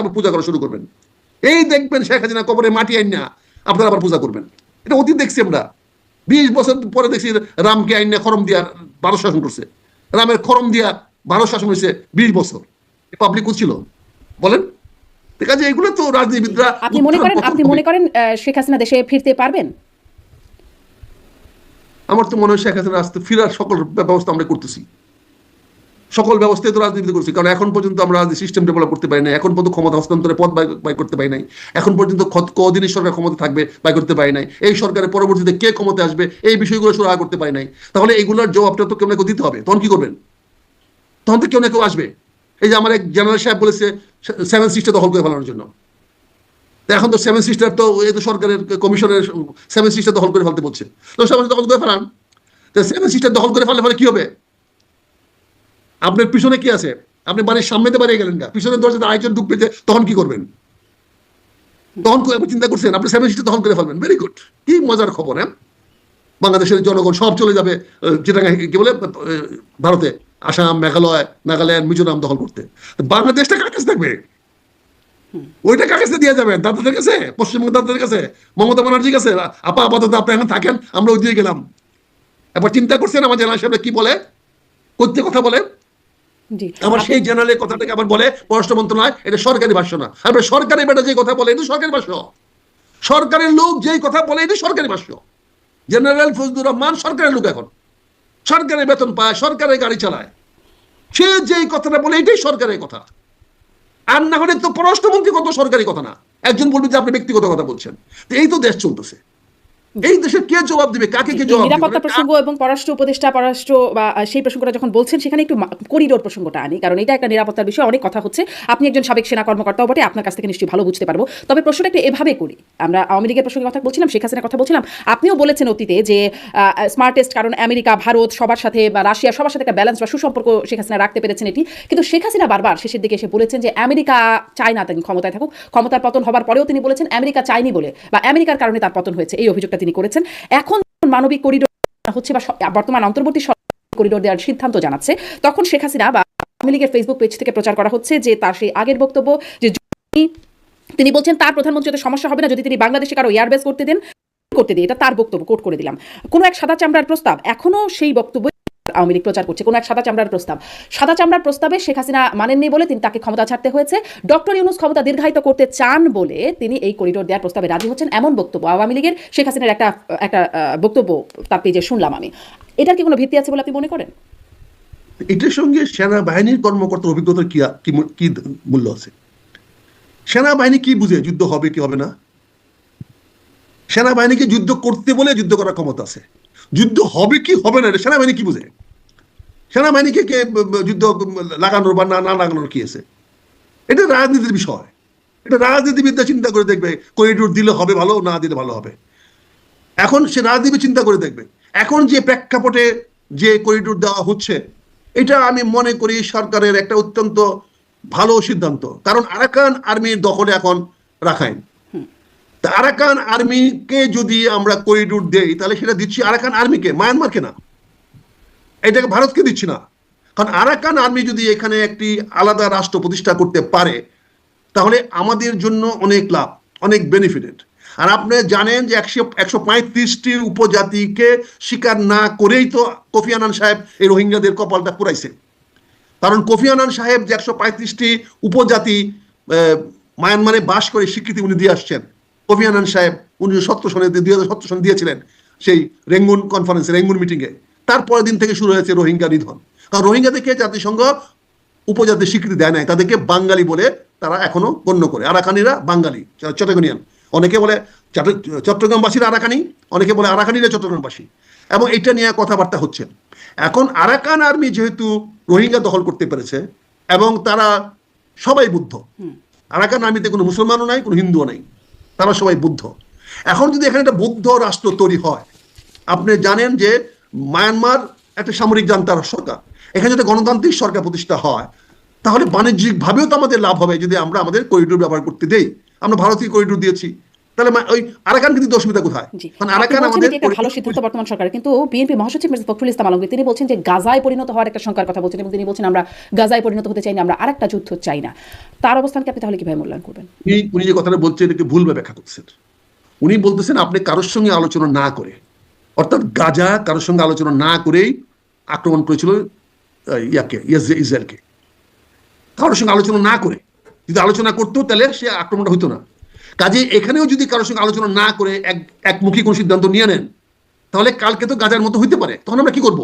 আবার পূজা করা শুরু করবেন। এই দেখবেন শেখ হাসিনা কবরে মাটি আইন না আপনারা আবার পূজা করবেন। এটা অতীত দেখছি আমরা। বিশ বছর পরে দেখছি রামকে আইন না খরম দিয়া ভারত শাসন করছে। রামের খরম দিয়া ভারত শাসন হয়েছে বিশ বছর। পাবলিক ছিল। বলেন? আছে এগুলো তো রাজনীতিবিদরা আপনি মনে করেন আপনি মনে করেন শেখ হাসিনা দেশে ফিরতে পারবেন? আমার তো মনে হয় শেখ হাসিনা আসতে ফিরার সকল ব্যবস্থা আমরা করতেছি। সকল ব্যবস্থায় তো রাজনীতি করছি। কারণ এখন পর্যন্ত আমরা রাজনীতি সিস্টেম ডেভেলপ করতে পারি নাই, এখন পর্যন্ত ক্ষমতা হস্তান্তরের পথ বাই- করতে পারি নাই। এখন পর্যন্ত কদিনই সরকার ক্ষমতা থাকবে, বাই করতে পারি নাই। এই সরকারের পরবর্তীতে কে ক্ষমতা আসবে, এই বিষয়গুলো সুরাহা করতে পারি নাই। তাহলে এইগুলোর জবাবটা তো কেউ না কেউ দিতে হবে? তখন কি করবেন? তখন তো কেউ না কেউ আসবে? এই যে আমার এক জেনারেল সাহেব বলেছে সেভেন সিস্টার দখল করে ফেলানোর জন্য। এখন তো সেভেন সিস্টার তো এই তো সরকারের কমিশনের সেভেন সিস্টার দখল করে ফেলতে বলছে। তো সেভেন দখল করে ফেলান। তো সেভেন সিস্টার দখল করে ফেললে ফলে কি হবে? আপনার পিছনে কি আছে? আপনি বাড়ির সামনে দিয়ে বাড়িয়ে গেলেন গা। পিছনের দরজাতে আরেকজন ঢুকবে যে তখন কি করবেন? তখন চিন্তা করছেন? আপনি সেভেন সিস্টার দখল করে ফেলবেন। ভেরি গুড কি মজার খবর হ্যাঁ? বাংলাদেশের জনগণ সব চলে যাবে যেটা কি বলে ভারতে। আসাম, মেঘালয়, নাগাল্যান্ড, মিজোরাম দখল করতে। বাংলাদেশটা কার কাছে থাকবে? ওইটা কার কাছে দিয়ে যাবেন? দাদাদের কাছে? পশ্চিমবঙ্গ দাদাদের কাছে? মমতা ব্যানার্জির কাছে? আপা, আপাতত আপনি এখন থাকেন, আমরা ওই দিয়ে গেলাম। এবার চিন্তা করছেন আমার জেলা সাহেব কি বলে? করতে কথা বলে? জি আবার সেই জেনারেলের কথাটাকে আবার বলে পররাষ্ট্র মন্ত্রণালয় এটা সরকারি ভাষ্য না। আর সরকারি বেটা যে কথা বলে এটা সরকারি ভাষ্য। সরকারের লোক যেই কথা বলে এটা সরকারি ভাষ্য। জেনারেল ফজলুর রহমান সরকারের লোক এখন। সরকারের বেতন পায় সরকারের গাড়ি চালায়। সে যেই কথাটা বলে এটাই সরকারের কথা। আর না হলে তো পররাষ্ট্রমন্ত্রী কত সরকারি কথা না। একজন বলবে যে আপনি ব্যক্তিগত কথা বলছেন। এই তো দেশ চলতেছে। এই দেশে কে জবাব দিবে? কাকে কে জবাব নিরাপত্তা প্রসঙ্গ এবং পররাষ্ট্র উপদেষ্টা পররাষ্ট্র বা সেই প্রসঙ্গটা যখন বলছেন সেখানে একটু করিডোর প্রসঙ্গটা আনি। কারণ এটা একটা নিরাপত্তার বিষয়ে। অনেক কথা হচ্ছে। আপনি একজন সাবেক সেনা কর্মকর্তাও বটে আপনার কাছ থেকে নিশ্চয়ই ভালো বুঝতে পারব। তবে প্রশ্নটা একটু এভাবে করি। আমরা আওয়ামী লীগের প্রসঙ্গে কথা বলছিলাম শেখ হাসিনার কথা বলছিলাম। আপনিও বলেছেন অতীতে যে স্মার্টেস্ট কারণ আমেরিকা ভারত সবার সাথে বা রাশিয়া সবার সাথে একটা ব্যালেন্স বা সুসম্পর্ক শেখ হাসিনা রাখতে পেরেছেন এটি। কিন্তু শেখ হাসিনা বারবার শেষের দিকে এসে বলেছেন যে আমেরিকা চায় না তিনি ক্ষমতায় থাকুক। ক্ষমতার পতন হবার পরেও তিনি বলেছেন আমেরিকা চায়নি বলে বা আমেরিকার কারণে তার পতন হয়েছে। এই অভিযোগটা তিনি করেছেন। এখন মানবিক করিডোর হচ্ছে বা বর্তমান অন্তর্বর্তী করিডোর দেওয়ার সিদ্ধান্ত জানাচ্ছে। তখন শেখ হাসিনা বা আওয়ামী লীগের ফেসবুক পেজ থেকে প্রচার করা হচ্ছে যে তার সেই আগের বক্তব্য যে তিনি বলছেন, তার প্রধানমন্ত্রীতে সমস্যা হবে না, যদি তিনি বাংলাদেশে কারও এয়ারবেস করতে দেন, করতে দিই। এটা তার বক্তব্য কোট করে দিলাম। কোনো এক সাদা চামড়ার প্রস্তাব এখনও সেই বক্তব্য আওয়ামী লীগ প্রচার করছে। কোনো এক সাদা চামড়ার প্রস্তাব। সাদা চামড়ার প্রস্তাবে শেখ হাসিনা মানেননি বলে তিনি তাকে ক্ষমতা ছাড়তে হয়েছে। ডক্টর ইউনুস ক্ষমতা দীর্ঘায়িত করতে চান বলে তিনি এই করিডোর দেওয়ার প্রস্তাবে রাজি হচ্ছেন এমন বক্তব্য। আওয়ামী লীগের শেখ হাসিনার একটা একটা বক্তব্য তার পেজে শুনলাম আমি। এটার কি কোনো ভিত্তি আছে বলে আপনি মনে করেন? এটার সঙ্গে সেনাবাহিনীর কর্মকর্তার অভিজ্ঞতার কি কি মূল্য আছে? সেনাবাহিনী কি বুঝে যুদ্ধ হবে কি হবে না? সেনাবাহিনীকে যুদ্ধ করতে বলে যুদ্ধ করার ক্ষমতা আছে। যুদ্ধ হবে কি হবে না এটা সেনাবাহিনী কি বুঝে? সেনাবাহিনীকে কে যুদ্ধ লাগানোর বা না না লাগানোর কি আছে? এটা রাজনীতির বিষয়। এটা রাজনীতিবিদরা চিন্তা করে দেখবে করিডোর দিলে হবে ভালো, না দিলে ভালো হবে। এখন সে রাজনীতি চিন্তা করে দেখবে। এখন যে প্রেক্ষাপটে যে করিডোর দেওয়া হচ্ছে, এটা আমি মনে করি সরকারের একটা অত্যন্ত ভালো সিদ্ধান্ত। কারণ আরাকান আর্মির দখলে এখন রাখাইন। আরাকান আর্মিকে যদি আমরা করিডোর দেই, তাহলে সেটা দিচ্ছি আরাকান আর্মিকে, মায়ানমারকে না। এটাকে ভারতকে দিচ্ছি না। কারণ আরাকান আর্মি যদি এখানে একটি আলাদা রাষ্ট্র প্রতিষ্ঠা করতে পারে, তাহলে আমাদের জন্য অনেক লাভ, অনেক বেনিফিটেড আর আপনি জানেন যে একশো একশো পঁয়ত্রিশটি উপজাতিকে স্বীকার না করেই তো কফি আনান সাহেব এই রোহিঙ্গাদের কপালটা পুরাইছে। কারণ কফি আনান সাহেব যে একশো পঁয়ত্রিশটি উপজাতি মায়ানমারে বাস করে স্বীকৃতি উনি দিয়ে আসছেন। কফি আনান সাহেব উনিশশো সত্তর সনে, দুই হাজার সত্তর সনে দিয়েছিলেন সেই রেঙ্গুন কনফারেন্সে রেঙ্গুন মিটিংয়ে তারপরের দিন থেকে শুরু হয়েছে রোহিঙ্গা নিধন। কারণ রোহিঙ্গাদেরকে জাতিসংঘ উপজাতির স্বীকৃতি দেয় নাই তাদেরকে বাঙালি বলে তারা এখনও গণ্য করে। আরাকানিরা বাঙালি চট্টগ্রামিয়ান। অনেকে বলে চট্ট- চট্টগ্রামবাসীরা আরাকানি অনেকে বলে আরাকানিরা চট্টগ্রামবাসী। এবং এটা নিয়ে কথাবার্তা হচ্ছে। এখন আরাকান আর্মি যেহেতু রোহিঙ্গা দখল করতে পেরেছে এবং তারা সবাই বুদ্ধ। আরাকান আর্মিতে কোনো মুসলমানও নাই কোনো হিন্দুও নাই। তারা সবাই বুদ্ধ। এখন যদি এখানে একটা বৌদ্ধ রাষ্ট্র তৈরি হয় আপনি জানেন যে মায়ানমার একটা সামরিক জান্তার সরকার। এখানে যদি গণতান্ত্রিক সরকার প্রতিষ্ঠা হয় তাহলে বাণিজ্যিকভাবেও তো আমাদের লাভ হবে যদি আমরা আমাদের করিডোর ব্যবহার করতে দেই। আমরা ভারতীয় করিডোর দিয়েছি। তাহলে ওই আরাকানকে দিতে অসুবিধা কোথায়? আপনি আরাকান আমাদের ভালো সিদ্ধান্ত বর্তমান সরকার কিন্তু বিএনপি মহাসচিব মির্জা ফখরুল ইসলাম আলমগীর তিনি বলছেন যে গাজায় পরিণত হওয়ার একটা সংখ্যার কথা বলছেন এবং তিনি বলছেন আমরা গাজায় পরিণত হতে চাই না আমরা আরেকটা যুদ্ধ চাই না। তার অবস্থানকে আপনি তাহলে কীভাবে মূল্যায়ন করবেন? উনি যে কথাটা বলছেন এটাকে ব্যাখ্যা করছেন। উনি বলতেছেন আপনি কারোর সঙ্গে আলোচনা না করে অর্থাৎ গাজা কারোর সঙ্গে আলোচনা না করেই আক্রমণ করেছিল ইয়াকে ইসরায়েলকে। কারোর সঙ্গে আলোচনা না করে। যদি আলোচনা করতো, তাহলে সে আক্রমণটা হতো না। কাজে এখানেও যদি কারোর সঙ্গে আলোচনা না করে, এক একমুখী কোনো সিদ্ধান্ত নিয়ে নেন, তাহলে কালকে তো গাজার মতো হইতে পারে। তখন আমরা কি করব?